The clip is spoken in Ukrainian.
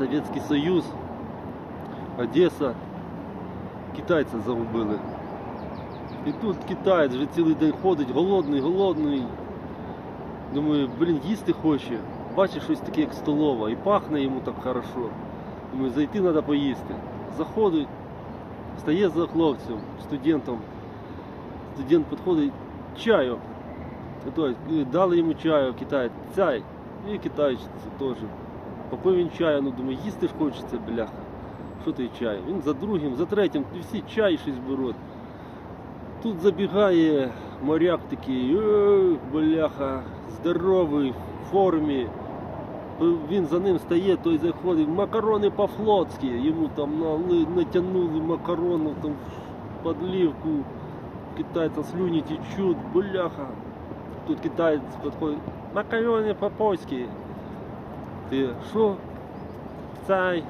Совєтський Союз, Одеса, китайця загубили. І тут китаєць вже цілий день ходить, голодний, голодний. Думаю, блін, їсти хоче. Бачить щось таке, як столова, і пахне йому так хорошо. Думаю, зайти треба поїсти. Заходить, стає за хлопцем, студентом. Студент підходить, чаю. Е, дали йому чаю, китаєць, цяй. І китаєць теж. Попив він чаю, ну думаю, їсти ж хочеться, бляха. Що ти чай? Він за другим, за третім, всі чай щось беруть. Тут забігає моряк такий, «Ех, бляха, здоровий, в формі. Він за ним стає, той заходить, макарони по-флотськи. Йому там натягнули макарону там в подливку. Китайця слюні течуть, бляха. Тут китаєць підходить, макарони по-польськи. Ти що? Цай,